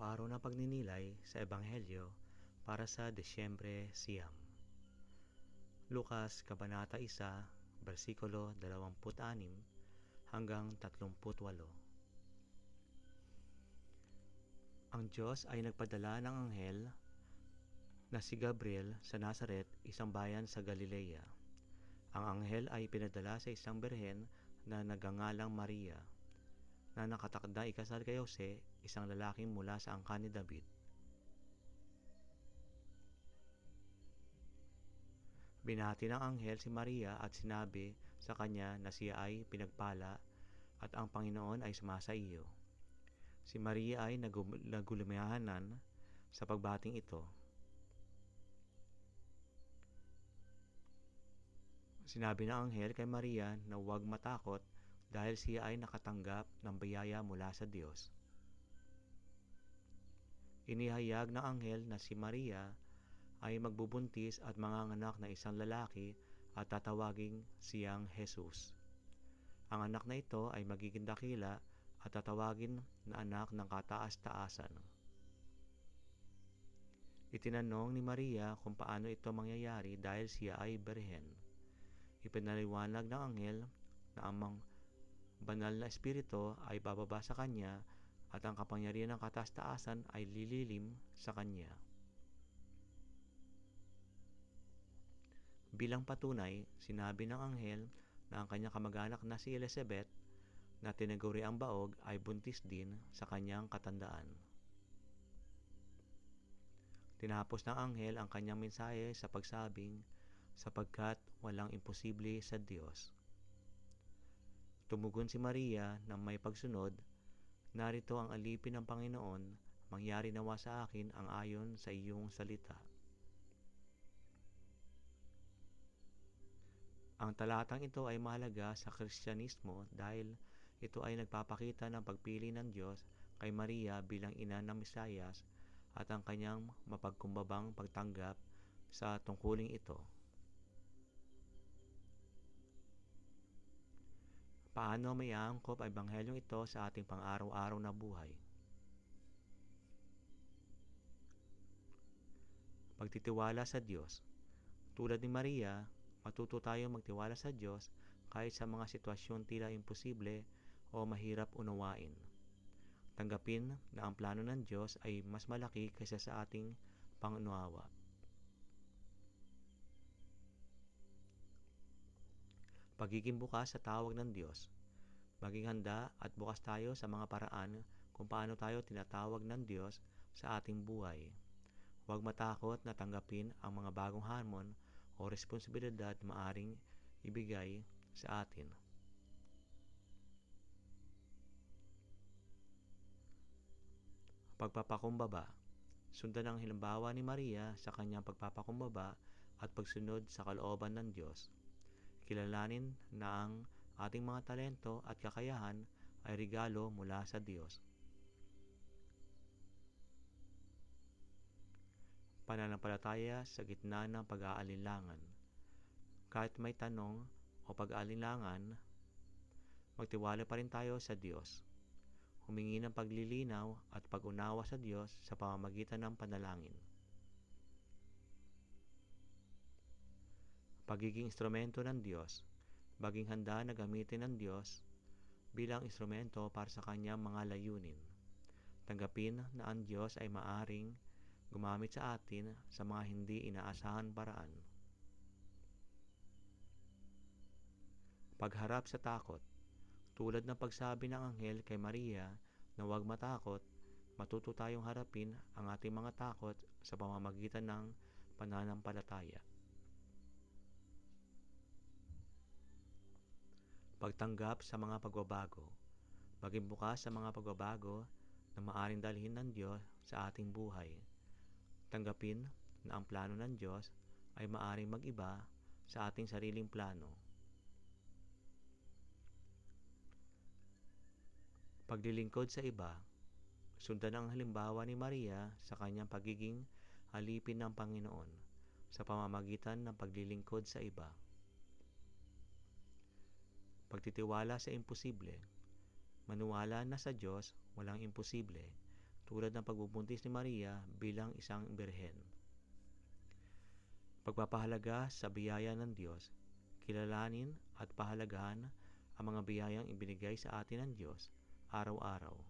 Araw-araw na pagninilay sa Ebanghelyo para sa Desyembre Siyam. Lukas Kabanata 1, versikulo 26 hanggang 38. Ang Diyos ay nagpadala ng anghel na si Gabriel sa Nazaret, isang bayan sa Galilea. Ang anghel ay pinadala sa isang berhen na nagangalang Maria na nakatakda ikasal kay Jose, isang lalaking mula sa angkan ni David. Binati ng anghel si Maria at sinabi sa kanya na siya ay pinagpala at ang Panginoon ay sumasa iyo. Si Maria ay nagulumihanan sa pagbating ito. Sinabi ng anghel kay Maria na huwag matakot dahil siya ay nakatanggap ng biyaya mula sa Diyos. Inihayag ng anghel na si Maria ay magbubuntis at manganganak na isang lalaki at tatawaging siyang Jesus. Ang anak na ito ay magiging dakila at tatawagin na anak ng kataas-taasan. Itinanong ni Maria kung paano ito mangyayari dahil siya ay berhen. Ipinaliwanag ng anghel na amang banal na espiritu ay bababa sa kanya at ang kapangyarihan ng katastaasan ay lililim sa kanya. Bilang patunay, sinabi ng anghel na ang kanyang kamag-anak na si Elizabeth na tinaguri ang baog ay buntis din sa kanyang katandaan. Tinapos ng anghel ang kanyang mensahe sa pagsabing sapagkat walang imposible sa Diyos. Tumugon si Maria ng may pagsunod, Narito ang alipin ng Panginoon, mangyari nawa sa akin ang ayon sa iyong salita. Ang talatang ito ay mahalaga sa Kristyanismo dahil ito ay nagpapakita ng pagpili ng Diyos kay Maria bilang ina ng Mesayas at ang kanyang mapagkumbabang pagtanggap sa tungkuling ito. Paano may aangkop ang ebanghelyong ito sa ating pang-araw-araw na buhay? Pagtitiwala sa Diyos. Tulad ni Maria, matuto tayo magtiwala sa Diyos kahit sa mga sitwasyon tila imposible o mahirap unawain. Tanggapin na ang plano ng Diyos ay mas malaki kaysa sa ating pangunawa. Pagiging bukas sa tawag ng Diyos. Maging handa at bukas tayo sa mga paraan kung paano tayo tinatawag ng Diyos sa ating buhay. Huwag matakot na tanggapin ang mga bagong hamon o responsibilidad na maaring ibigay sa atin. Pagpapakumbaba Sundan ang halimbawa ni Maria sa kanyang pagpapakumbaba at pagsunod sa kalooban ng Diyos kilalanin na ang ating mga talento at kakayahan ay regalo mula sa Diyos. Pananampalataya sa gitna ng pag-aalinlangan. Kahit may tanong o pag-aalinlangan, magtiwala pa rin tayo sa Diyos. Humingi ng paglilinaw at pag-unawa sa Diyos sa pamamagitan ng panalangin. Pagiging instrumento ng Diyos, baging handa na gamitin ng Diyos bilang instrumento para sa kanyang mga layunin. Tanggapin na ang Diyos ay maaring gumamit sa atin sa mga hindi inaasahan paraan. Pagharap sa takot Tulad ng pagsabi ng anghel kay Maria na huwag matakot, matuto tayong harapin ang ating mga takot sa pamamagitan ng pananampalataya. Pagtanggap sa mga pagbabago. Maging bukas sa mga pagbabago na maaring dalhin ng Diyos sa ating buhay. Tanggapin na ang plano ng Diyos ay maaring mag-iba sa ating sariling plano. Paglilingkod sa iba, sundan ang halimbawa ni Maria sa kanyang pagiging halipin ng Panginoon sa pamamagitan ng paglilingkod sa iba. Pagtitiwala sa imposible. Manuwala na sa Diyos, walang imposible. tulad ng pagbubuntis ni Maria bilang isang birhen. Pagpapahalaga sa biyaya ng Diyos, kilalanin at pahalagahan ang mga biyayang ibinigay sa atin ng Diyos araw-araw